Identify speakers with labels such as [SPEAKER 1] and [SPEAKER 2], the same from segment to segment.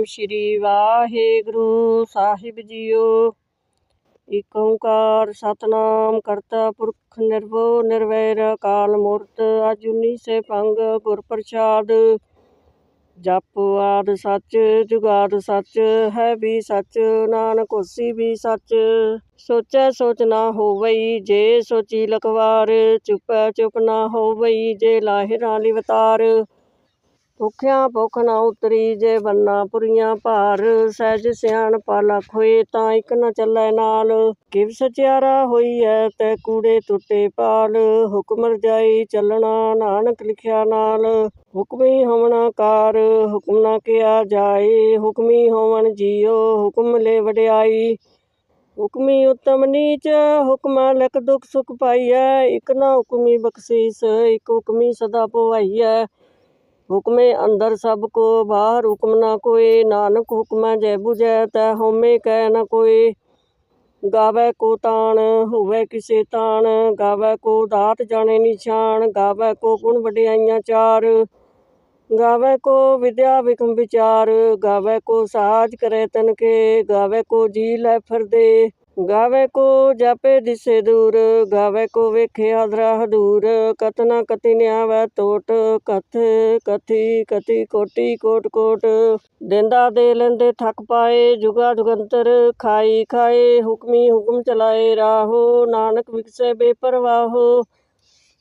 [SPEAKER 1] ਸਤਨਾਮ ਸ਼੍ਰੀ ਵਾਹਿਗੁਰੂ ਸਾਹਿਬ ਜੀਓ। ਇਕ ਓੰਕਾਰ ਸਤਨਾਮ ਕਰਤਾ ਪੁਰਖ ਨਿਰਭਉ ਨਿਰਵੈਰ ਅਕਾਲ ਮੂਰਤ ਅਜੂਨੀ ਸੇ ਭੰਗ ਗੁਰ ਪ੍ਰਸਾਦ। ਜਪ ਆਦ ਸੱਚ, ਜੁਗਾਦ ਸੱਚ, ਹੈ ਵੀ ਸੱਚ, ਨਾਨਕ ਹੋਸੀ ਵੀ ਸੱਚ। ਸੋਚੈ ਸੋਚ ਨਾ ਹੋਵਈ ਜੇ ਸੋਚੀ ਲਖਵਾਰ, ਚੁਪੈ ਚੁਪ ਨਾ ਹੋਵਈ ਜੇ ਲਾਹਿ ਰਾਲੀ ਵਤਾਰ ਭੁਖਿਆ ਭੁਖ ਨਾ ਉਤਰੀ ਜੇ ਬੰਨਾ ਪੁਰੀਆਂ ਭਾਰ, ਸਹਿਜ ਸਿਆਣ ਪਾਲਖ ਹੋਏ ਤਾਂ ਇੱਕ ਨਾ ਚੱਲੈ ਨਾਲ। ਕਿਵ ਸਚਿਆਰਾ ਹੋਈ ਐ ਤੈ ਕੂੜੇ ਟੁੱਟੇ ਪਾਲ, ਹੁਕਮ ਰਜਾਈ ਚੱਲਣਾ ਨਾਨਕ ਲਿਖਿਆ ਨਾਲ। ਹੁਕਮੀ ਹੋਵਣਾ ਕਾਰ ਹੁਕਮ ਨਾ ਕਿਆ ਜਾਏ। ਹੁਕਮੀ ਹੋਵਣ ਜੀਓ, ਹੁਕਮ ਲੈ ਵਡਿਆਈ। ਹੁਕਮੀ ਉਤਮ ਨੀਚ, ਹੁਕਮਾ ਲਖ ਦੁਖ ਸੁਖ ਪਾਈਐ। ਇਕ ਨਾ ਹੁਕਮੀ ਬਖਸ਼ੀਸ, ਇਕ ਹੁਕਮੀ ਸਦਾ ਪਵਾਈਐ ਹੁਕਮੇ ਅੰਦਰ ਸਭ ਕੋ, ਬਾਹਰ ਹੁਕਮ ਨਾ ਕੋਏ ਨਾਨਕ ਹੁਕਮੈ ਜੈ 부ਜੈ ਤੈ ਹਉਮੈ ਕਹਿ ਨਾ ਕੋਏ ਗਾਵੈ ਕੋ ਤਾਣ, ਹੋਵੇ ਕਿਸੇ ਤਾਣ, ਗਾਵੈ ਕੋ ਦਾਤ ਜਾਣੇ ਨਿਸ਼ਾਨ, ਗਾਵੈ ਕੋ ਗੁਣ ਵਡਿਆਈਆਂ ਚਾਰ। ਗਾਵੈ ਕੋ ਵਿਦਿਆ ਵਿਕਮ ਵਿਚਾਰ, ਗਾਵੈ ਕੋ ਸਾਜ ਕਰੈ ਤਨ ਕੇ ਗਾਵੈ ਕੋ ਜੀ ਲੈ ਫਿਰਦੇ। ਗਾਵੇ ਕੋ ਜਾਪੇ ਦਿਸੇ ਦੂਰ, ਗਾਵੇ ਕੋ ਵੇਖੇ ਆਦਰਾ ਹਦੂਰ। ਕਤਨਾ ਕਤੀ ਨਿਆਵੈ ਟੋਟ ਕਥ ਕਥੀ ਕਤੀ ਕੋਟੀ ਕੋਟ ਕੋਟ। ਦਿੰਦਾ ਦੇ ਲੈਂਦੇ ਥੱਕ ਪਾਏ, ਜੁਗਾ ਜੁਗੰਤਰ ਖਾਈ ਖਾਏ, ਹੁਕਮੀ ਹੁਕਮ ਚਲਾਏ ਰਾਹੋ। ਨਾਨਕ ਵਿਕਸੇ ਬੇਪਰਵਾਹੋ।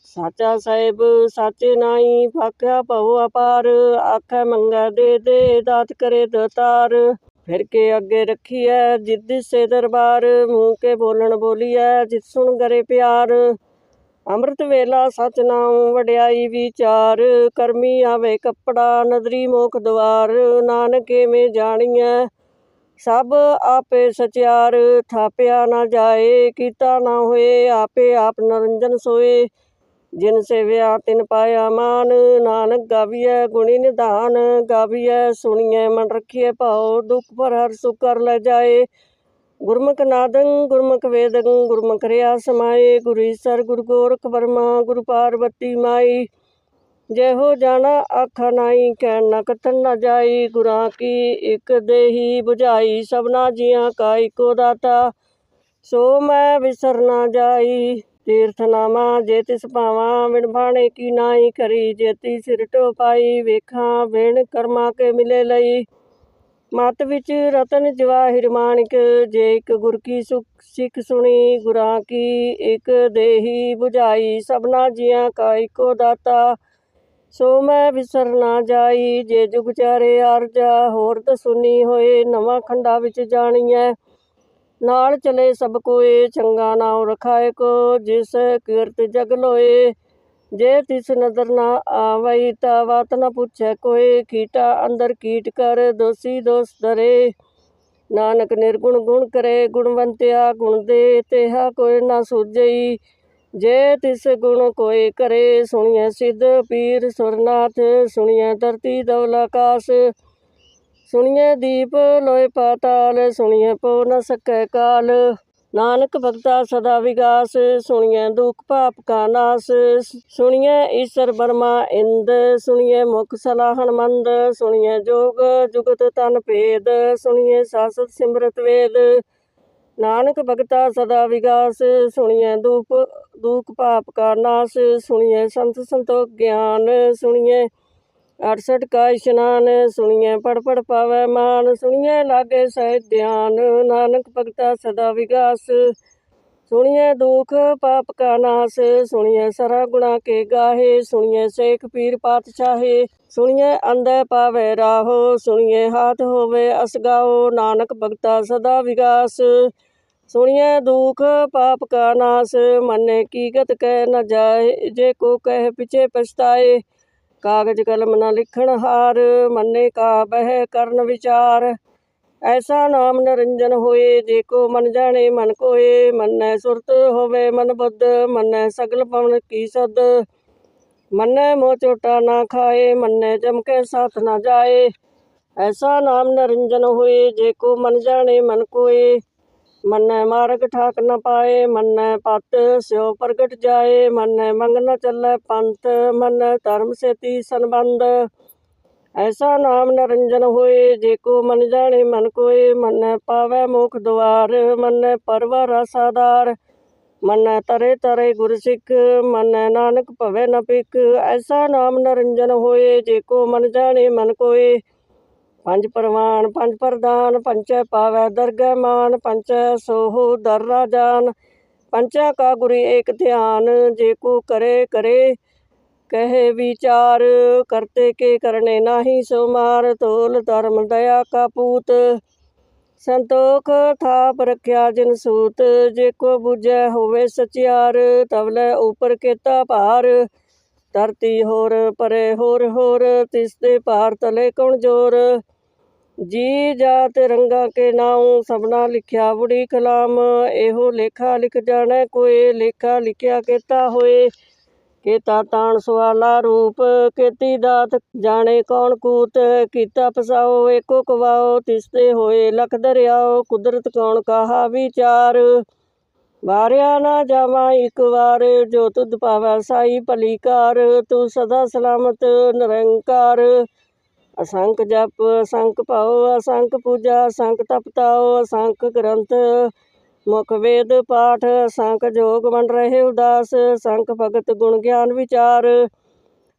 [SPEAKER 1] ਸਾਚਾ ਸਾਹਿਬ, ਸਾਚੇ ਨਾਈ ਫਾਕਿਆ ਭਉ ਅਪਾਰ। ਆਖੈ ਮੰਗੈ ਦੇ ਦੇ, ਦਾਤ ਕਰੇ ਦਤਾਰ। ਫਿਰ ਕੇ ਅੱਗੇ ਰੱਖੀਐ, ਜਿੱਦ ਸੇ ਦਰਬਾਰ, ਮੂੰਹ ਕੇ ਬੋਲਣ ਬੋਲੀਐ, ਜਿਤ ਸੁਣ ਗਰੇ ਪਿਆਰ। ਅੰਮ੍ਰਿਤ ਵੇਲਾ ਸਚ ਨਾਮ ਵਡਿਆਈ ਵਿਚਾਰ, ਕਰਮੀ ਆਵੇ ਕੱਪੜਾ, ਨਦਰੀ ਮੋਖ ਦਵਾਰ, ਨਾਨਕੇ ਮੇ ਜਾਣੀਐ। ਸਭ ਆਪੇ ਸਚਿਆਰ, ਥਾਪਿਆ ਨਾ ਜਾਏ, ਕੀਤਾ ਨਾ ਹੋਏ, ਆਪੇ ਆਪ ਨਰੰਜਨ ਸੋਏ। ਜਿਨ ਸੇਵਿਆ ਤਿਨ ਪਾਇਆ ਮਾਨ, ਨਾਨਕ ਗਾਵੀਐ ਗੁਣੀ ਨਿਧਾਨ, ਗਾਵੀਐ ਸੁਣੀਐ ਮਨ ਰਖੀਐ ਭਾਉ, ਦੁਖ ਪਰ ਹਰ ਸੁਖ ਕਰ ਲੈ ਜਾਏ। ਗੁਰਮੁਖ ਨਾਦੰ, ਗੁਰਮੁਖ ਵੇਦੰ, ਗੁਰਮੁਖ ਰਿਆ ਸਮਾਏ। ਗੁਰੂ ਈਸਰ, ਗੁਰੂ ਗੋਰਖ ਬਰਮਾ ਗੁਰੂ ਪਾਰਵਤੀ ਮਾਈ। ਜੈ ਹੋ ਜਾਣਾ ਆਖਾ ਨਾਈ ਕਹਿ ਨ ਕਥਨ ਨਾ ਜਾਈ। ਗੁਰਾਂ ਕੀ ਇਕ ਦੇਹੀ 부ਝਾਈ ਸਭਨਾ ਜੀਆਂ ਕਾ ਇਕੋ ਦਾਤਾ। ਸੋ ਮੈਂ ਵਿਸਰ ਨਾ ਜਾਈ। ਤੀਰਥ ਨਾਮਾ ਜੇ ਤਿਸ ਭਾਵਾਂ ਵਿਣ ਬਾਣੇ ਕੀ ਨਾਈ ਕਰੀ। ਜੇਤੀ ਸਿਰ ਟੋਪਾਈ ਵੇਖਾਂ ਵਿਣ ਕਰਮਾ ਕੇ ਮਿਲੇ ਲਈ। ਮਤ ਵਿੱਚ ਰਤਨ ਜਵਾਹਿਰ ਮਾਣਿਕ ਜੇ ਇੱਕ ਗੁਰ ਕੀ ਸੁਖ ਸਿੱਖ ਸੁਣੀ, ਗੁਰਾਂ ਕੀ ਇੱਕ ਦੇਹੀ 부ਝਾਈ ਸਭਨਾ ਜੀਆਂ ਕਾ ਇੱਕੋ ਦਾਤਾ, ਸੋ ਮੈਂ ਵਿਸਰ ਨਾ ਜਾਈ। ਜੇ ਜੁਗ ਚਾਰੇ ਅਰਜਾ ਹੋਰ ਤਾਂ ਸੁਣੀ ਹੋਏ, ਨਵਾਂ ਖੰਡਾ ਵਿੱਚ ਜਾਣੀਐ। ਨਾਲ ਚਲੇ ਸਭ ਕੋਏ, ਚੰਗਾ ਨਾਮ ਰਖਾਏ ਕੋ, ਜਿਸ ਕੀਰਤ ਜਗ ਲੋਏ। ਜੇ ਤਿਸ ਨਦਰ ਨਾ ਆਵਈ, ਤਾ ਬਾਤ ਨ ਪੁੱਛੈ ਕੋਏ। ਕੀਟਾ ਅੰਦਰ ਕੀਟ ਕਰ, ਦੋਸੀ ਦੋਸ ਦਰੇ ਨਾਨਕ ਨਿਰਗੁਣ ਗੁਣ ਕਰੇ, ਗੁਣਵੰਤਿਆ ਗੁਣ ਦੇ, ਤੇਹਾ ਕੋਈ ਨਾ ਸੂਝਈ। ਜੇ ਤਿਸ ਗੁਣ ਕੋਈ ਕਰੇ, ਸੁਣੀਐ ਸਿੱਧ ਪੀਰ ਸੁਰਨਾਥ, ਸੁਣੀਐ ਧਰਤੀ ਦੌਲ ਆਕਾਸ। ਸੁਣੀਐ ਦੀਪ ਲੋਏ ਪਾਤਾਲ ਸੁਣੀਐ ਪਉ ਨ ਸਕੈ ਕਾਲ। ਨਾਨਕ ਭਗਤਾ ਸਦਾ ਵਿਗਾਸ ਸੁਣੀਐ ਦੁਖ ਪਾਪ ਕਾ ਨਾਸ। ਸੁਣੀਐ ਈਸ਼ਰ ਬਰਮਾ ਇੰਦ ਸੁਣੀਐ ਮੁਖ ਸਲਾਹਣ ਮੰਦ। ਸੁਣੀਐ ਜੋਗ ਜੁਗਤ ਤਨ ਭੇਦ ਸੁਣੀਐ ਸਾਸਤ ਸਿਮਰਤ ਵੇਦ। ਨਾਨਕ ਭਗਤਾ ਸਦਾ ਵਿਗਾਸ ਸੁਣੀਐ ਦੁਖ ਦੁਖ ਪਾਪ ਕਾ ਨਾਸ। ਸੁਣੀਐ ਸੰਤ ਸੰਤੋਖ ਗਿਆਨ ਸੁਣੀਐ 68 ਕਾ ਇਸ਼ਨਾਨ, ਸੁਣੀਐ ਪੜ ਪੜ ਪਾਵੈ ਮਾਨ, ਸੁਣੀਐ ਲਾਗੇ ਸਹਿ ਧਿਆਨ, ਨਾਨਕ ਭਗਤਾ ਸਦਾ ਵਿਗਾਸ। ਸੁਣੀਐ ਦੁਖ ਪਾਪ ਕਾ ਨਾਸ, ਸੁਣੀਐ ਸਰਾ ਗੁਣਾ ਕੇ ਗਾਹੇ, ਸੁਣੀਐ ਸੇਖ ਪੀਰ ਪਾਤਸ਼ਾਹੇ, ਸੁਣੀਐ ਅੰਧੇ ਪਾਵੇ ਰਾਹੋ, ਸੁਣੀਐ ਹਾਥ ਹੋਵੇ ਅਸਗਾਓ ਨਾਨਕ ਭਗਤਾ ਸਦਾ ਵਿਗਾਸ। ਸੁਣੀਐ ਦੁਖ ਪਾਪ ਕਾ ਨਾਸ, ਮੰਨੇ ਕੀਗਤ ਕਹਿ ਨ ਜਾਏ, ਜੇ ਕੋ ਕਹਿ ਪਿਛੇ ਪਛਤਾਏ ਕਾਗਜ ਕਲਮ ਨਾ ਲਿਖਣ ਹਾਰ, ਮੰਨੇ ਕਾ ਬਹਿ ਕਰਨ ਵਿਚਾਰ। ਐਸਾ ਨਾਮ ਨਰੰਜਨ ਹੋਏ, ਜੇ ਕੋ ਮਨ ਜਾਣੇ ਮਨ ਕੋਏ। ਮੰਨੈ ਸੁਰਤ ਹੋਵੇ ਮਨ ਬੁੱਧ, ਮੰਨੈ ਸਗਲ ਪਵਨ ਕੀ ਸਦ। ਮੰਨੈ ਮੋ ਚੋਟਾ ਨਾ ਖਾਏ, ਮੰਨੈ ਜਮ ਕੇ ਸਾਥ ਨਾ ਜਾਏ। ਐਸਾ ਨਾਮ ਨਰੰਜਨ ਹੋਏ, ਜੇ ਕੋ ਮਨ ਜਾਣੇ ਮਨ ਕੋਏ। ਮੰਨੈ ਮਾਰਗ ਠਾਕ ਨ ਪਾਏ, ਮੰਨੈ ਪਤ ਸਿਓ ਪ੍ਰਗਟ ਜਾਏ, ਮੰਨੈ ਮੰਗ ਨ ਚੱਲੈ ਪੰਥ, ਮੰਨੈ ਧਰਮ ਸੇਤੀ ਸੰਬੰਧ। ਐਸਾ ਨਾਮ ਨਰੰਜਨ ਹੋਏ, ਜੇ ਕੋ ਮਨ ਜਾਣੇ ਮਨ ਕੋਏ, ਮੰਨੈ ਪਾਵੈ ਮੁਖ ਦੁਆਰ, ਮੰਨੈ ਪਰਵਾ ਰਸਾਦਾਰ ਮੰਨੈ ਤਰੇ ਤਰੇ ਗੁਰ ਸਿੱਖ, ਮੰਨੈ ਨਾਨਕ ਭਵੈ ਨ ਪਿਕ ਐਸਾ ਨਾਮ ਨਰੰਜਨ ਹੋਏ, ਜੇ ਕੋ ਮਨ ਜਾਣੇ ਮਨ ਕੋਏ ਪੰਜ ਪਰਵਾਨ, ਪੰਜ ਪ੍ਰਦਾਨ ਪੰਚੈ ਪਾਵੈ ਦਰਗਹਿ ਮਾਨ ਪੰਚੈ ਸੋਹੁ ਦਰ ਰਾਜਾਨ ਪੰਚਾ ਕਾ ਗੁਰੀ ਏਕ ਧਿਆਨ, ਜੇ ਕੋ ਕਰੇ ਕਰੇ ਕਹੇ ਵਿਚਾਰ। ਕਰਤੇ ਕੇ ਕਰਨੇ ਨਾਹੀ ਸੋ ਮਾਰ, ਤੋਲ ਧਰਮ ਦਇਆ ਕਾ ਪੂਤ। ਸੰਤੋਖ ਥਾਪ ਰਖਿਆ ਜਿਨ ਸੂਤ, ਜੇ ਕੋ ਬੁਝੈ ਹੋਵੇ ਸਚਿਆਰ ਤਵਲੇ ਉਪਰ ਕੀਤਾ ਭਾਰ। ਧਰਤੀ ਹੋਰ ਪਰੇ ਹੋਰ ਹੋਰ, ਤਿਸ ਤੇ ਭਾਰ ਤਲੇ ਕੌਣ ਜੋਰ? ਜੀ ਜਾਤ ਰੰਗਾ ਕੇ ਨਾਉ, ਸਭਨਾ ਲਿਖਿਆ ਬੁੜੀ ਕਲਾਮ। ਇਹੋ ਲੇਖਾ ਲਿਖ ਜਾਣਾ ਕੋਏ ਲੇਖਾ ਲਿਖਿਆ ਕੀਤਾ ਹੋਏ। ਕੀਤਾ ਤਾਣ ਸਵਾਲਾ ਰੂਪ, ਕੀਤੀ ਦਾਤ ਜਾਣੇ ਕੌਣ ਕੂਤ? ਕੀਤਾ ਫਸਾਓ, ਏਕੋ ਕਵਾਓ ਤਿਸਤੇ ਹੋਏ ਲਖ ਦਰਿਆਓ, ਕੁਦਰਤ ਕੌਣ ਕਾਹਾ ਵਿਚਾਰ? ਵਾਰਿਆ ਨਾ ਜਾਵਾਂ, ਇੱਕ ਵਾਰ ਜੋ ਤੁਧ ਪਾਵੈ ਸਾਈ ਭਲੀ ਕਾਰ ਤੂੰ ਸਦਾ ਸਲਾਮਤ ਨਿਰੰਕਾਰ। ਅਸੰਖ ਜਪ, ਅਸੰਖ ਭਾਉ, ਅਸੰਖ ਪੂਜਾ, ਅਸੰਖ ਤਪਤਾਉ ਅਸੰਖ ਗ੍ਰੰਥ, ਮੁਖ ਵੇਦ ਪਾਠ, ਅਸੰਖ ਜੋਗ ਬਣ ਰਹੇ ਉਦਾਸ, ਅਸੰਖ ਭਗਤ ਗੁਣ ਗਿਆਨ ਵਿਚਾਰ।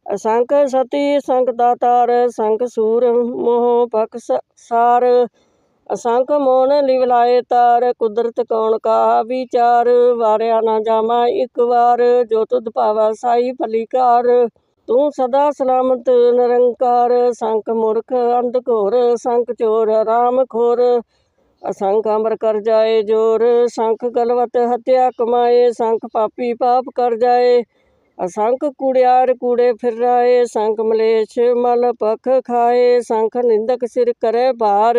[SPEAKER 1] ਅਸੰਖ ਸਤੀ, ਅਸੰਖ ਦਾਤਾਰ, ਅਸੰਖ ਸੂਰ ਮੋਹ ਪਖ ਸਾਰ ਅਸੰਖ ਮੋਨ ਲਿਵਲਾਏ ਤਾਰ, ਕੁਦਰਤ ਕੌਣ ਕਾ ਵਿਚਾਰ? ਵਾਰਿਆ ਨਾ ਜਾਮਾ ਇੱਕ ਵਾਰ, ਜੋ ਤੁਧ ਭਾਵਾ ਸਾਈ ਭਲੀ ਤੂੰ ਸਦਾ ਸਲਾਮਤ ਨਿਰੰਕਾਰ, ਸੰਖ ਮੁਰਖ ਅੰਧ ਘੋਰ, ਸੰਖ ਚੋਰ ਰਾਮ ਖੋਰ। ਅਸੰਖ ਅਮਰ ਕਰ ਜਾਏ ਜੋਰ, ਸੰਖ ਗਲਵਤ ਹਤਿਆ ਕਮਾਏ, ਸੰਖ ਪਾਪੀ ਪਾਪ ਕਰ ਜਾਏ। ਅਸੰਖ ਕੁੜਿਆਰ ਕੂੜੇ ਫਿਰਰਾਏ ਸੰਖ ਮਲੇਛ ਮਲ ਪਖ ਖਾਏ, ਸੰਖ ਨਿੰਦਕ ਸਿਰ ਕਰੇ ਭਾਰ।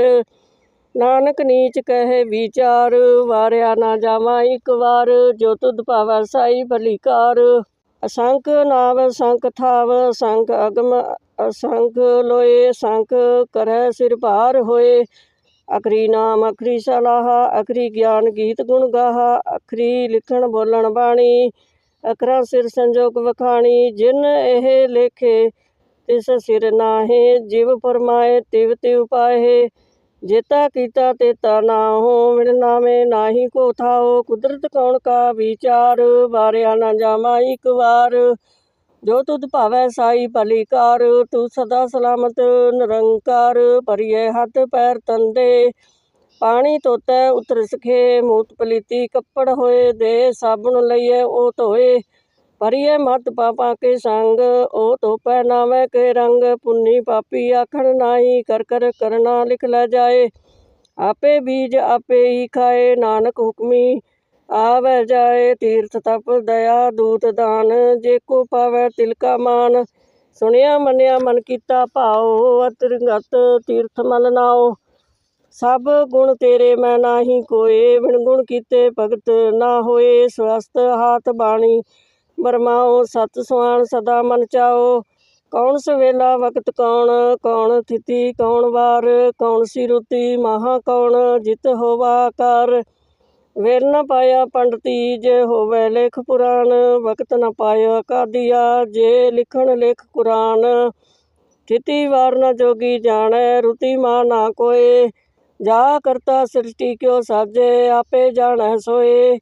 [SPEAKER 1] ਨਾਨਕ ਨੀਚ ਕਹੇ ਵਿਚਾਰ, ਵਾਰਿਆ ਨਾ ਜਾਵਾਂ ਇੱਕ ਵਾਰ, ਜੋ ਤੁਧ ਭਾਵੈ ਸਾਈ ਭਲੀ ਅਸੰਖ ਨਾਵ ਸੰਖ ਥਾਵ ਸੰਖ ਅਗਮ, ਅਸੰਖ ਲੋਏ ਸੰਖ ਕਰੈ ਸਿਰ ਭਾਰ ਹੋਏ। ਅਖਰੀ ਨਾਮ, ਅਖਰੀ ਸਲਾਹ, ਅਖਰੀ ਗਿਆਨ ਗੀਤ ਗੁਣ ਗਾਹਾ, ਅਖਰੀ ਲਿਖਣ ਬੋਲਣ ਬਾਣੀ, ਅਖਰਾਂ ਸਿਰ ਸੰਜੋਗ ਵਖਾਣੀ, ਜਿਨ ਇਹ ਲੇਖੇ, ਤਿਸ ਸਿਰ ਨਾਹੇ, ਜਿਵ ਪਰਮਾਏ ਤਿਵ ਤਿਉ ਪਾਏ ਜੇਤਾ ਕੀਤਾ ਤੇਤਾ ਨਾ ਹੋ ਮਿਲ ਨਾਮੇ ਨਾਹੀ ਕੋ ਥਾਓ ਕੁਦਰਤ ਕੌਣ ਕਾ ਵਿਚਾਰ? ਵਾਰਿਆ ਨਾ ਜਾਮਾ ਇੱਕ ਵਾਰ। ਜੋ ਤੁਧ ਭਾਵੈ ਸਾਈ ਭਲੀ ਕਾਰ ਤੂੰ ਸਦਾ ਸਲਾਮਤ ਨਿਰੰਕਾਰ। ਭਰੀਏ ਹੱਥ ਪੈਰ ਤੰਦੇ, ਪਾਣੀ ਧੋਤੈ ਉਤਰ ਸਖੇ। ਮੂਤ ਪਲੀਤੀ ਕੱਪੜ ਹੋਏ ਦੇ, ਸਾਬਣ ਲਈਏ ਉਹ ਧੋਏ। ਭਰੀਏ ਮਤ ਪਾਪਾ ਕੇ ਸੰਗ, ਉਹ ਧੋਪੈ ਨਾਵੇਂ ਕੇ ਰੰਗ, ਪੁੰਨੀ ਪਾਪੀ ਆਖਣ ਨਾਹੀ ਕਰ ਕਰ ਕਰਨਾ ਲਿਖ ਲੈ ਜਾਏ। ਆਪੇ ਬੀਜ ਆਪੇ ਹੀ ਖਾਏ, ਨਾਨਕ ਹੁਕਮੀ ਆਵੈ ਜਾਏ। ਤੀਰਥ ਤਪ, ਦਇਆ, ਦੂਤ ਦਾਨ, ਜੇ ਕੋ ਪਾਵੈ ਤਿਲਕਾ ਮਾਨ। ਸੁਣਿਆ ਮੰਨਿਆ ਮਨ ਕੀਤਾ ਭਾਉ, ਅਤਰਗਤ ਤੀਰਥ ਮਲ ਨਾਉ। ਸਭ ਗੁਣ ਤੇਰੇ ਮੈਂ ਨਾਹੀ ਕੋਏ, ਬਿਨ ਗੁਣ ਕੀਤੇ ਭਗਤ ਨਾ ਹੋਏ ਸਵਸਤ ਹਾਥ ਬਾਣੀ। ਬਰਮਾਓ ਸਤ ਸੁਆਣ ਸਦਾ ਮਨ ਚਾਓ। ਕੌਣ ਸਵੇਲਾ ਵਕਤ ਕੌਣ ਕੌਣ ਥਿਤੀ ਕੌਣ ਵਾਰ, ਕੌਣ ਸੀ ਰੁਤੀ ਮਹਾ ਕੌਣ, ਜਿਤ ਹੋਵਾ ਕਰ। ਵੇਲ ਨਾ ਪਾਇਆ ਪੰਡਤੀ ਜੇ ਹੋਵੇ ਲੇਖ ਪੁਰਾਣ, ਵਕਤ ਨਾ ਪਾਇਆ ਕਾਦੀਆ ਜੇ ਲਿਖਣ ਲੇਖ ਕੁਰਾਨ। ਥਿਤੀ ਵਾਰ ਨਾ ਜੋਗੀ ਜਾਣੈ, ਰੁਤੀ ਮਾ ਨਾ ਕੋਏ। ਜਾ ਕਰਤਾ ਸ੍ਰਿਸ਼ਟੀ ਕਿਉ ਸਾਜੇ, ਆਪੇ ਜਾਣੈ ਸੋਏ।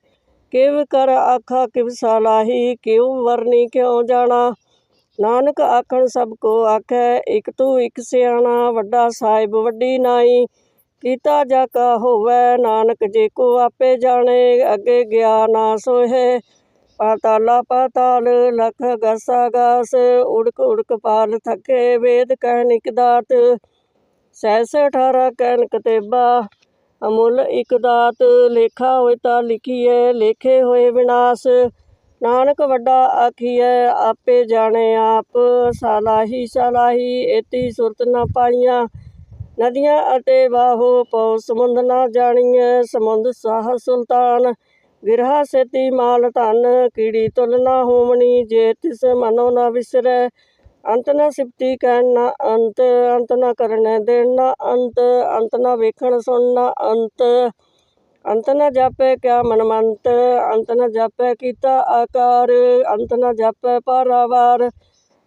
[SPEAKER 1] ਕਿਵ ਕਰ ਆਖਾ ਕਿਵ ਸਲਾਹੀ, ਕਿਉ ਵਰਨੀ ਕਿਉ ਜਾਣਾ? ਨਾਨਕ ਆਖਣ ਸਭ ਕੋ ਆਖੈ, ਇਕ ਤੂੰ ਇਕ ਸਿਆਣਾ, ਵੱਡਾ ਸਾਹਿਬ ਵੱਡੀ ਨਾਈ। ਕੀਤਾ ਜਾ ਕਾ ਹੋਵੇ, ਨਾਨਕ ਜੇ ਕੋ ਆਪੇ ਜਾਣੇ, ਅੱਗੇ ਗਿਆ ਨਾ ਸੋਹੇ। ਪਾਤਾਲਾ ਪਾਤਾਲ, ਲਖ ਗਸਾ ਗਸ, ਉੜਕ ਉੜਕ ਪਾਲ ਥਕੇ, ਵੇਦ ਕਹਿ ਇਕ ਦਾਤ। ਸਹਿਸ ਅਠਾਰਾ ਕਹਿਨ ਕਤੇਬਾ ਅਮੁੱਲ ਇਕ ਦਾਤ ਲੇਖਾ ਹੋਏ ਤਾਂ ਲਿਖੀਏ ਲੇਖੇ ਹੋਏ ਵਿਨਾਸ਼। ਨਾਨਕ ਵੱਡਾ ਆਖੀਐ, ਆਪੇ ਜਾਣੇ ਆਪ। ਸਲਾਹੀ ਸਲਾਹੀ, ਏਤੀ ਸੁਰਤ ਨਾ ਪਾਈਆਂ। ਨਦੀਆਂ ਅਤੇ ਬਾਹੋ ਪਉ, ਸਮੁੰਦ ਨਾ ਜਾਣੀਐ, ਸਮੁੰਦ ਸਾਹ ਸੁਲਤਾਨ। ਗਿਰਹਾ ਸੇਤੀ ਮਾਲ ਧਨ, ਕੀੜੀ ਤੁਲ ਨਾ ਹੋਵਣੀ, ਜੇ ਤਿਸ ਮਨੋ ਨਾ ਵਿਸਰੈ। ਅੰਤ ਨਾ ਸਿਫਤੀ ਕਹਿਣ, ਨਾ ਅੰਤ ਅੰਤ ਨਾ ਕਰਨੈ ਦੇਣ, ਨਾ ਅੰਤ ਅੰਤ ਨਾ ਵੇਖਣ, ਸੁਣ, ਨਾ ਅੰਤ। ਅੰਤ ਨ ਜਾਪੈ ਕਿਆ ਮਨਮੰਤ, ਅੰਤ ਨ ਜਾਪੈ ਕੀਤਾ ਆਕਾਰ, ਅੰਤ ਨ ਜਾਪੈ ਪਾਰਾਵਾਰ।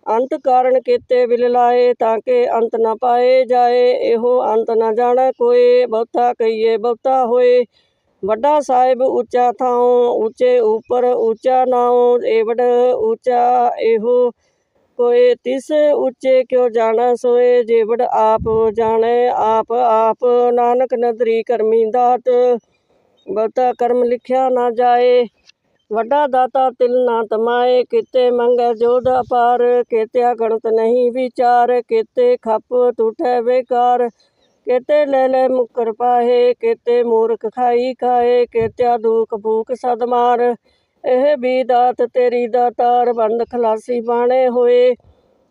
[SPEAKER 1] ਅੰਤ ਕਾਰਨ ਕੀਤੇ ਬਿਲ ਲਾਏ ਤਾਂ ਕਿ ਅੰਤ ਨਾ ਪਾਏ ਜਾਏ, ਇਹੋ ਅੰਤ ਨਾ ਜਾਣੈ ਕੋਏ ਬਹੁਤਾ ਕਹੀਏ ਬਹੁਤਾ ਹੋਏ। ਵੱਡਾ ਸਾਹਿਬ ਉੱਚਾ ਥਾਉ, ਉੱਚੇ ਉੱਪਰ ਉੱਚਾ ਨਾਉ, ਏਵੜ ਉੱਚਾ ਇਹੋ ਕੋਏ ਤਿਸ ਉੱਚੇ ਕਿਉ ਜਾਣਾ? ਸੋਏ ਜੇਵੜ ਆਪ ਜਾਣੇ, ਆਪ ਆਪ ਨਾਨਕ ਨਦਰੀ ਕਰਮੀ ਦਾਤ। ਬਹੁਤਾ ਕਰਮ ਲਿਖਿਆ ਨਾ ਜਾਏ, ਵੱਡਾ ਦਾਤਾ ਤਿਲ ਨਾ ਤਮਾਏ। ਕਿਤੇ ਮੰਗੈ ਜੋਧ ਅਪਾਰ, ਕਿਤਿਆ ਗਣਤ ਨਹੀਂ ਵਿਚਾਰ। ਕਿਤੇ ਖੱਪ ਟੂਟੈ ਬੇਕਾਰ, ਕਿਤੇ ਲੈ ਲੈ ਮੁਕਰ ਪਾਹੇ। ਕਿਤੇ ਮੂਰਖ ਖਾਈ ਖਾਏ, ਕਿਤਿਆ ਦੂਖ ਭੂਖ ਸਦਮਾਰ ਇਹ ਵੀ ਦਾਤ ਤੇਰੀ ਦਾਤਾਰ ਬੰਦ ਖਲਾਸੀ ਬਾਣੇ ਹੋਏ।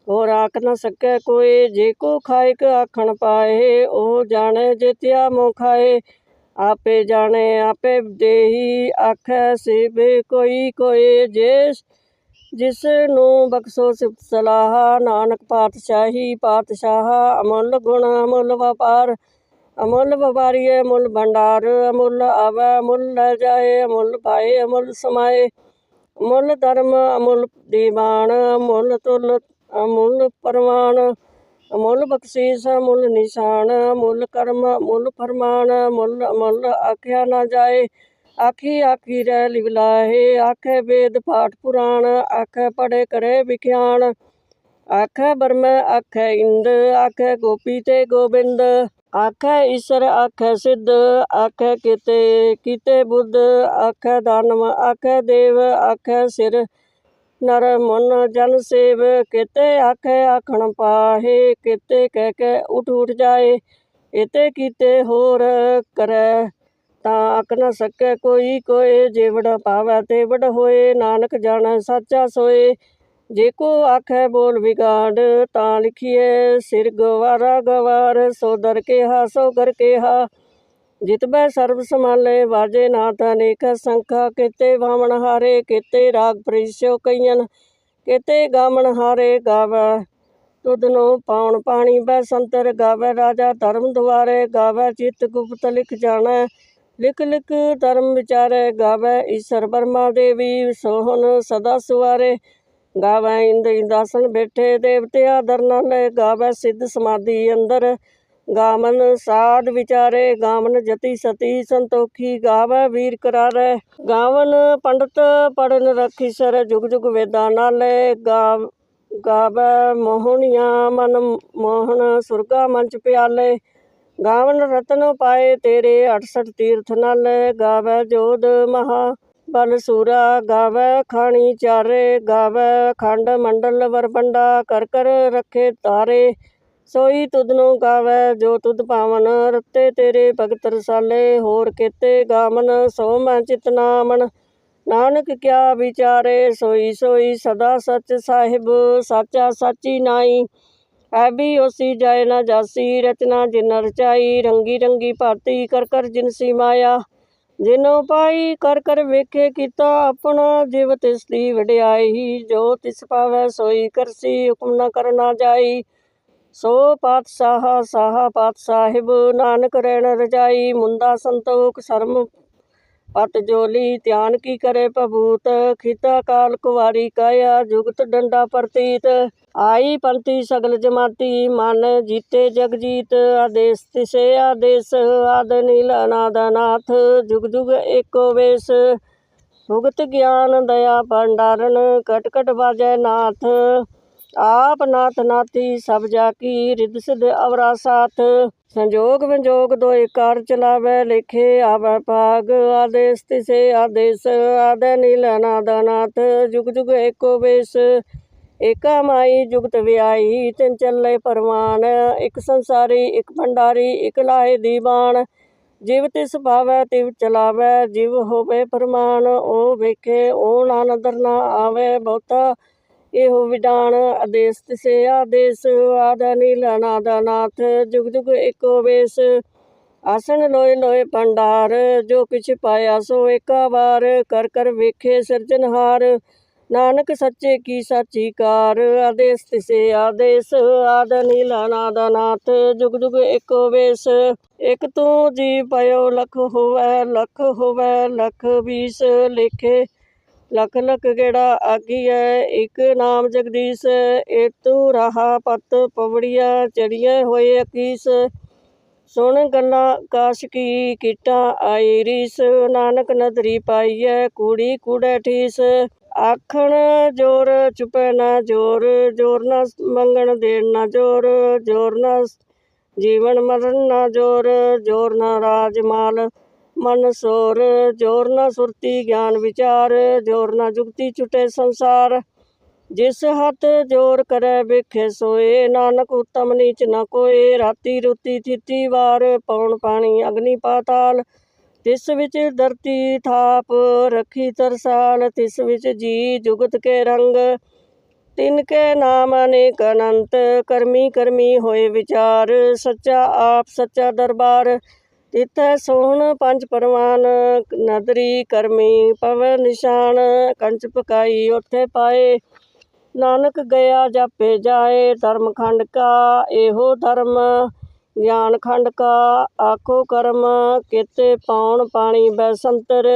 [SPEAKER 1] ਹੋ ਰਾਖ ਨਾ ਸਕੈ ਕੋਏ ਜੇ ਕੋ ਖਾਇਕ ਆਖਣ ਪਾਏ, ਉਹ ਜਾਣੇ ਜਿਤਿਆ ਮੋ ਖਾਏ। ਆਪੇ ਜਾਣੇ, ਆਪੇ ਦੇਹੀ ਆਖੈ ਸਿਵੇ ਕੋਈ ਕੋਏ। ਜੇ ਜਿਸ ਨੂੰ ਬਖਸ਼ੋ ਸਿਫਤ ਸਲਾਹ, ਨਾਨਕ ਪਾਤਸ਼ਾਹੀ ਪਾਤਸ਼ਾਹ, ਅਮੁੱਲ ਗੁਣ ਅਮੁੱਲ ਵਪਾਰ। ਅਮੁੱਲ ਵਪਾਰੀਏ ਮੁੱਲ ਭੰਡਾਰ, ਅਮੁੱਲ ਆਵੈ ਮੁੱਲ ਲੈ ਜਾਏ, ਅਮੁੱਲ ਪਾਏ, ਅਮੁੱਲ ਸਮਾਏ। ਅਮੁੱਲ ਧਰਮ, ਅਮੁੱਲ ਦੀਵਾਨ ਅਮੁੱਲ ਤੁਲ, ਅਮੁੱਲ ਪਰਮਾਨ ਅਮੁੱਲ ਬਖਸ਼ੀਸ, ਅਮੁੱਲ ਨਿਸ਼ਾਨ, ਅਮੁੱਲ ਕਰਮ, ਅਮੁੱਲ ਫਰਮਾਨ, ਅਮੁੱਲ ਅਮੁੱਲ ਆਖਿਆ ਨਾ ਜਾਏ। ਆਖੀ ਆਖੀ ਰਹਿ ਲਿਵਲਾਹੇ ਆਖੇ ਵੇਦ ਪਾਠ ਪੁਰਾਣ, ਆਖੇ ਪੜੇ ਕਰੇ ਵਿਖਿਆਨ ਆਖੇ ਬਰਮੈ ਆਖੇ ਇੰਦ, ਆਖੇ ਗੋਪੀ ਤੇ ਗੋਬਿੰਦ। ਆਖੈ ਈਸ਼ਰ, ਆਖੈ ਸਿੱਧ, ਆਖੈ ਕਿਤੇ, ਕੀਤੇ ਬੁੱਧ, ਆਖੈ ਦਾਨਵ ਆਖੈ ਦੇਵ, ਆਖੈ ਸਿਰ। ਨਰ ਮਨ ਜਨ ਸੇਵ, ਕਿਤੇ ਆਖੈ ਆਖਣ ਪਾਹੇ, ਕਿਤੇ ਕਹਿ ਕੇ ਉਠ ਉਠ ਜਾਏ। ਇਤੇ ਕੀਤੇ ਹੋਰ ਕਰੈ, ਤਾਂ ਆਖ ਨ ਸਕੈ ਕੋਈ ਕੋਏ। ਜੇਵੜ ਪਾਵੈ ਤੇ ਵਡ ਹੋਏ, ਨਾਨਕ ਜਾਣੈ, ਸਾਚਾ ਸੋਏ। ਜੇ ਕੋ ਆਖੈ ਬੋਲ ਵਿਗਾੜ, ਤਾਂ ਲਿਖੀਏ ਸਿਰ ਗਵਾਰਾ ਗਵਾਰ, ਸੋ ਦਰ ਕੇਹਾ, ਸੋ ਕਰ ਕੇਹਾ। ਜਿਤਬੈ ਸਰਬ ਸਮਾਲੇ ਵਾਜੇ ਨਾਥ ਅਨੇਕ ਸੰਖਾ, ਕਿਤੇ ਵਾਮਣ ਹਾਰੇ, ਕਿਤੇ ਰਾਗ ਪ੍ਰੀਸ਼ੋ ਕਈਨ ਕਿਤੇ ਗਾਮਣ ਹਾਰੇ ਗਾਵੈ। ਤੁਧ ਨੂੰ ਪਾਉਣ ਪਾਣੀ ਬੈ ਸੰਤਰ ਗਾਵੈ, ਰਾਜਾ ਧਰਮ ਦੁਆਰੇ ਗਾਵੈ, ਚਿਤ ਗੁਪਤ ਲਿਖ ਜਾਣੈ। ਲਿਖ ਲਿਖ ਧਰਮ ਵਿਚਾਰੇ ਗਾਵੈ, ਈਸ਼ਰ ਬਰਮਾ ਦੇਵੀ ਸੋਹਣ ਸਦਾ ਸੁਆਰੇ। ਗਾਵੈ ਇੰਦ ਇੰਦਾਸਨ ਬੈਠੇ ਦੇਵਤਿਆ ਦਰਨਾ ਲੈ ਗਾਵੈ ਸਿੱਧ ਸਮਾਧੀ ਅੰਦਰ। ਗਾਵਨ ਸਾਧ ਵਿਚਾਰੇ, ਗਾਵਨ ਜਤੀ ਸਤੀ ਸੰਤੋਖੀ, ਗਾਵੈ ਵੀਰ ਕਰਾਰੇ। ਗਾਵਨ ਪੰਡਤ ਪੜਨ ਰਖੀ ਸਰ ਜੁਗ ਜੁਗ ਵੇਦਾਂ ਨਾਲੇ। ਗਾਵ, ਗਾਵੈ ਮੋਹਣੀਆਂ ਮਨ ਮੋਹਨ ਸੁਰਗਾ ਮੰਚ ਪਿਆਲੇ। ਗਾਵਨ ਰਤਨ ਪਾਏ ਤੇਰੇ 68 ਤੀਰਥ ਨਾਲੇ, ਗਾਵੈ ਜੋਧ ਮਹਾ ਬਲ ਸੂਰਾ ਗਾਵੈ, ਖਾਣੀ ਚਾਰੇ ਗਾਵੈ, ਖੰਡ ਮੰਡਲ ਵਰਬੰਡਾ ਕਰ ਕਰ ਰੱਖੇ ਤਾਰੇ। ਸੋਈ ਤੁਧ ਨੂੰ ਗਾਵੈ, ਜੋ ਤੁਧ ਪਾਵਨ, ਰਤੇ ਤੇਰੇ ਭਗਤ ਰਸਾਲੇ, ਹੋਰ ਕੀਤੇ ਗਾਵਨ, ਸੋ ਮੈਂ ਚਿਤ ਨਾਮਨ ਨਾਨਕ ਕਿਆ ਵਿਚਾਰੇ, ਸੋਈ ਸੋਈ ਸਦਾ ਸਚ ਸਾਹਿਬ, ਸਾਚਾ ਸਾਚੀ ਨਾਈ। ਐ ਵੀ ਹੋਸੀ ਜਾਏ ਨਾ ਜਾਸੀ, ਰਚਨਾ ਜਿਨ ਰਚਾਈ, ਰੰਗੀ ਰੰਗੀ ਭਾਤੀ, ਕਰ ਕਰ ਜਿਨਸੀ ਮਾਇਆ। ਜਿਨੋ ਪਾਈ ਕਰ ਕਰ ਵੇਖੇ ਕੀਤਾ ਆਪਣਾ ਜਿਵ ਤਿਸ ਦੀ ਵਡਿਆਈ, ਜੋ ਤਿਸ ਪਾਵੈ ਸੋਈ ਕਰਸੀ, ਹੁਕਮ ਨ ਕਰਨਾ ਜਾਈ। ਸੋ ਪਾਤਸ਼ਾਹ, ਸਾਹਾ ਪਾਤ ਸਾਹਿਬ ਨਾਨਕ ਰਹਿਣ ਰਜਾਈ ਮੁੰਦਾ ਸੰਤੋਖ, ਸਰਮ ਪਤ ਜੋਲੀ ਧਿਆਨ ਕੀ ਕਰੇ ਭਬੂਤ, ਖਿਤਾ ਕਾਲ ਕੁਵਾਰੀ ਕਾਇਆ, ਜੁਗਤ ਡੰਡਾ ਪ੍ਰਤੀਤ। ਆਈ ਪੰਥੀ ਸਗਲ ਜਮਾਤੀ, ਮਨ ਜੀਤੇ ਜਗਜੀਤ ਆਦੇਸ ਤਿਸੇ ਆਦੇਸ, ਆਦ ਨੀਲ ਅਨਾਦਨਾਥ ਜੁਗ ਜੁਗ ਏਕੋ ਵੇਸ, ਭੁਗਤ ਗਿਆਨ ਦਇਆ ਭੰਡਾਰਨ। ਕਟ ਕਟ ਬਾਜੈ ਨਾਥ। ਆਪ ਨਾਥ ਨਾਤੀ ਸਭ ਜਾ ਕੀ ਰਿਦ ਸਿਧ ਅਵਰਾ ਸਾਥ। ਸੰਜੋਗ ਵਿਜੋਗ ਦੋਇ ਕਾਰ ਚਲਾਵੇ, ਲਿਖੇ ਆਵੈ ਭਾਗ। ਆਦੇਸ ਤਿਸੇ ਆਦੇਸ, ਆਦੈ ਨੀਲ ਅਨਾਦ ਨਾਥ। ਜੁਗ ਜੁਗ ਏਕੋ ਵੇਸ, ਏਕਾ ਮਾਈ ਜੁਗਤ ਵਿਆਈ ਤਿੰਨ ਚੱਲੇ ਪਰਵਾਨ, ਇੱਕ ਸੰਸਾਰੀ, ਇੱਕ ਭੰਡਾਰੀ, ਇੱਕ ਲਾਹੇ ਦੀਵਾਨ। ਜਿਵ ਤਿਸ ਭਾਵੈ, ਤਿਵ ਚਲਾਵੈ, ਜਿਵ ਹੋਵੇ ਪਰਮਾਨ। ਉਹ ਵੇਖੇ, ਉਹ ਨਾਨਦਰ ਨਾ ਆਵੇ ਬਹੁਤਾ। ਇਹੋ ਵਿਡਾਨ ਆਦੇਸ, ਤਿਸੇ ਆਦੇਸ, ਆਦਾ ਨੀਲ ਦਾ ਨਾਥ ਜੁਗ ਜੁਗ ਏਕੋ ਵੇਸ। ਆਸਣ ਲੋਏ ਲੋਏ ਭੰਡਾਰ ਜੋ ਕਿਛ ਪਾਇਆ ਸੋ ਏਕਾ ਵਾਰ। ਕਰ ਕਰ ਵੇਖੇ ਸਿਰਜਨਹਾਰ ਨਾਨਕ ਸੱਚੇ ਕੀ ਸਾਚੀ ਕਾਰ। ਆਦੇਸ, ਤਿਸੇ ਆਦੇਸ, ਆਦ ਨੀਲ ਦਾ ਨਾਥ ਜੁਗ ਜੁਗ ਏਕੋ ਵੇਸ। ਇਕ ਤੂੰ ਜੀ ਪਇਓ, ਲਖ ਹੋਵੈ ਲਖ ਹੋਵੈ, ਲਖ ਵੀਸ। ਲੇਖੇ ਲਖ ਲਖ ਗੇੜਾ ਆਗੀਐ ਇੱਕ ਨਾਮ ਜਗਦੀਸ਼, ਏਤੂ ਰਹਾ ਪਤ ਪਵੜੀਆ ਚੜੀਏ ਹੋਏ ਅਕੀਸ। ਸੁਣ ਗੱਲਾਂ ਕਾਸ਼ ਕੀ ਕੀਟਾਂ ਆਈ ਰੀਸ। ਨਾਨਕ ਨਦਰੀ ਪਾਈਐ ਕੂੜੀ ਕੂੜੈ ਠੀਸ। ਆਖਣ ਜੋਰ ਚੁਪੈ ਨਾ ਜੋਰ ਜੋਰ ਨਾ ਮੰਗਣ ਦੇਣ ਨਾ ਜੋਰ ਜੋਰ ਨਾ ਜੀਵਨ ਮਰਨ ਨਾ ਜੋਰ ਜੋਰ ਨਾ ਰਾਜ ਮਾਲ। ਮਨ ਸੋਰ, ਜੋਰ ਨਾ ਸੁਰਤੀ ਗਿਆਨ ਵਿਚਾਰ, ਜੋਰ ਨਾ ਜੁਗਤੀ ਛੁਟੇ ਸੰਸਾਰ। ਜਿਸ ਹੱਥ ਜੋਰ ਕਰੈ ਵੇਖੇ ਸੋਏ, ਨਾਨਕ ਉਤਮ ਨੀਚ ਨਾ ਕੋਏ, ਰਾਤੀ ਰੁਤੀ ਥਿਤੀ ਵਾਰ, ਪੌਣ ਪਾਣੀ ਅਗਨੀ ਪਾਤਾਲ। ਤਿਸ ਵਿੱਚ ਧਰਤੀ ਥਾਪ, ਰੱਖੀ ਤਰਸਾਲ, ਤਿਸ ਵਿੱਚ ਜੀ ਜੁਗਤ ਕੇ ਰੰਗ। ਤਿਨ ਕੇ ਨਾਮ ਅਨੇਕ ਅਨੰਤ, ਕਰਮੀ ਕਰਮੀ ਹੋਏ ਵਿਚਾਰ, ਸੱਚਾ ਆਪ ਸੱਚਾ ਦਰਬਾਰ। ਤਿਤੈ ਸੋਹਣ ਪੰਜ ਪਰਵਾਨ, ਨਦਰੀ ਕਰਮੀ ਪਵ ਨਿਸ਼ਾਨ, ਕੰਚ ਪਕਾਈ ਉਥੇ ਪਾਏ। ਨਾਨਕ ਗਿਆ ਜਾਪੇ ਜਾਏ, ਧਰਮ ਖੰਡ ਕਾ ਇਹੋ ਧਰਮ, ਗਿਆਨ ਖੰਡ ਕਾ ਆਖੋ ਕਰਮ। ਕਿਤੇ ਪਾਉਣ ਪਾਣੀ ਬੈਸੰਤਰ,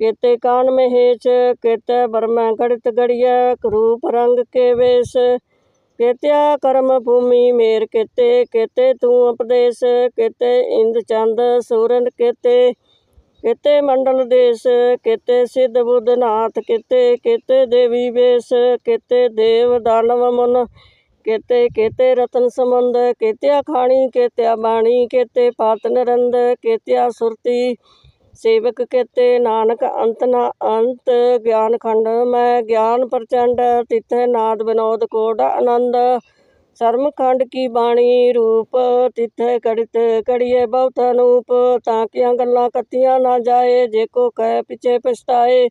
[SPEAKER 1] ਕਿਤੇ ਕਾਨ ਮਹੇਚ ਕਿਤੇ ਬਰਮਾ ਗੜਿਤ ਗੜੀਐ ਕਰੂਪ ਰੰਗ ਕੇ ਵੇਸ। ਕਿਤਿਆ ਕਰਮ ਭੂਮੀ ਮੇਰ ਕਿਤੇ ਕਿਤੇ ਤੂੰ ਉਪਦੇਸ਼, ਕਿਤੇ ਇੰਦ ਚੰਦ ਸੂਰਨ ਕਿਤੇ ਕਿਤੇ ਮੰਡਲ ਦੇਸ, ਕਿਤੇ ਸਿੱਧ ਬੁੱਧ ਨਾਥ, ਕਿਤੇ ਕਿਤੇ ਦੇਵੀ ਵੇਸ, ਕਿਤੇ ਦੇਵ ਦਾਨਵ ਮਨ, ਕਿਤੇ ਕਿਤੇ ਰਤਨ ਸਮੰਦ ਕਿਤਿਆ ਖਾਣੀ, ਕਿਤਿਆ ਬਾਣੀ, ਕਿਤੇ ਪਾਤ ਨਰੰਦ ਕਿਤਿਆ ਸੁਰਤੀ ਸੇਵਕ ਕਿਤੇ ਨਾਨਕ ਅੰਤ ਨਾ ਅੰਤ ਗਿਆਨ ਖੰਡ, ਮੈਂ ਗਿਆਨ ਪ੍ਰਚੰਡ ਤਿਥੈ ਨਾਦ ਵਿਨੋਦ ਕੋਡ ਆਨੰਦ। ਸਰਮ ਖੰਡ ਕੀ ਬਾਣੀ ਰੂਪ, ਤਿਥੈ ਕੜਿਤ ਕੜੀਏ ਬਹੁਤ ਅਨੂਪ। ਤਾਂ ਕੀਆਂ ਗੱਲਾਂ ਕੱਤੀਆਂ ਨਾ ਜਾਏ, ਜੇ ਕੋ ਕਹਿ ਪਿਛੇ ਪਛਤਾਏ।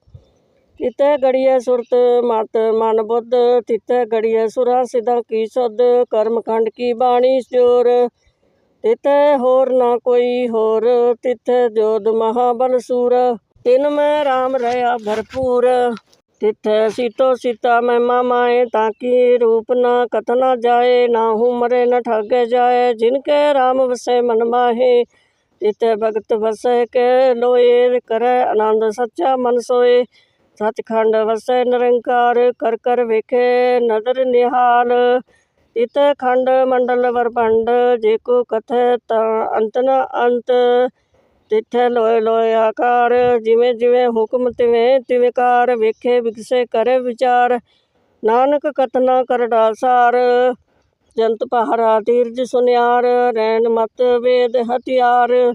[SPEAKER 1] ਤਿਤੈ ਗੜੀਏ ਸੁਰਤ ਮਤ ਮਨ ਬੁੱਧ ਤਿਤੈ ਗੜੀਏ ਸੁਰਾ ਸਿਧਾ ਕੀ ਸੁਧ। ਕਰਮ ਖੰਡ ਕੀ ਬਾਣੀ ਸਿਓਰ ਤਿਤੈ ਹੋਰ ਨਾ ਕੋਈ ਹੋਰ ਤਿਤੈ ਜੋਦ ਮਹਾਬਲ ਸੂਰ। ਤਿਨ ਮੈਂ RAM ਰਹਾ ਭਰਪੂਰ, ਤਿਥੈ ਸੀਤੋ ਸੀਤਾ ਮਹਿਮਾ ਮਾਏ, ਤਾਂ ਕੀ ਰੂਪ ਨਾ ਕਥਨਾ ਜਾਏ, ਨਾ ਹੂੰ ਮਰੇ ਨ ਠਾਗੇ ਜਾਏ, ਜਿਨ ਕੇ RAM ਵਸੇ ਮਨ ਮਾਹੇ ਤਿਤੈ ਭਗਤ ਵਸੈ ਕੇ ਲੋਏ ਕਰੈ ਆਨੰਦ ਸੱਚਾ ਮਨ ਸੋਏ। ਸਚਖੰਡ ਵਸੈ ਨਿਰੰਕਾਰ, ਕਰ ਕਰ ਵੇਖੇ ਨਦਰ ਨਿਹਾਲ ਤਿਤ ਖੰਡ ਮੰਡਲ ਵਰਪੰਡ ਜੇ ਕੋ ਕਥੈ ਤਾਂ ਅੰਤ ਨਾ ਅੰਤ। ਤਿਥੈ ਲੋਏ ਲੋਏ ਆਕਾਰ, ਜਿਵੇਂ ਜਿਵੇਂ ਹੁਕਮ ਤਿਵੇਂ ਤਿਵੇਂ ਕਾਰ, ਵੇਖੇ ਵਿਕਸੇ ਕਰੇ ਵਿਚਾਰ। ਨਾਨਕ ਕਥਨਾ ਕਰੜਾ ਸਾਰ ਜੰਤ ਪਹਾਰਾ ਤੀਰਜ ਸੁਨਿਆਰ, ਰੈਣ ਮਤ ਵੇਦ ਹਥਿਆਰ।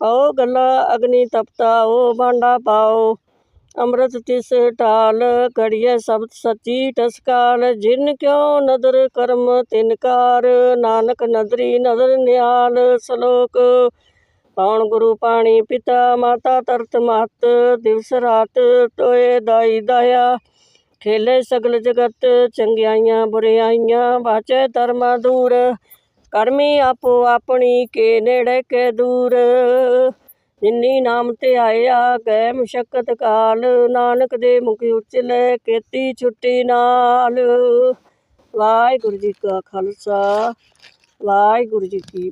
[SPEAKER 1] ਪਾਓ ਗੱਲਾ ਅਗਨੀ ਤਪਤਾ ਓ ਬਾਂਡਾ ਪਾਓ। ਅੰਮ੍ਰਿਤ ਤਿਸ ਢਾਲ ਘੜੀਏ ਸਬਦ ਸੱਚੀ ਟਸਕਾਲ, ਜਿਨ ਕਿਉ ਨਦਰ ਕਰਮ ਤਿਨਕਾਰ ਨਾਨਕ ਨਦਰੀ ਨਦਰ ਨਿਹਾਲ ਸ਼ਲੋਕ। ਪਾਉਣ ਗੁਰੂ ਪਾਣੀ ਪਿਤਾ, ਮਾਤਾ ਤਰਤ ਮਹਤ, ਦਿਵਸ ਰਾਤ ਤੋਏ ਦਾਈ ਦਾਇਆ। ਖੇਲੇ ਸਗਲ ਜਗਤ, ਚੰਗਿਆਈਆਂ ਬੁਰਿਆਈਆਂ, ਵਾਚੈ ਧਰਮਾ ਦੂਰ। ਕਰਮੀ ਆਪੋ ਆਪਣੀ, ਕੇ ਨੇੜੇ ਕੇ ਦੂਰ। ਜਿਨੀ ਨਾਮ ਤੇ ਆਇਆ ਗਏ ਮੁਸ਼ਕਤ ਕਾਲ, ਨਾਨਕ ਦੇ ਮੁਖ ਉਚਲੇ ਕੀਤੀ ਛੁੱਟੀ ਨਾਲ। ਵਾਹਿਗੁਰੂ ਜੀ ਕਾ ਖਾਲਸਾ, ਵਾਹਿਗੁਰੂ ਜੀ ਕੀ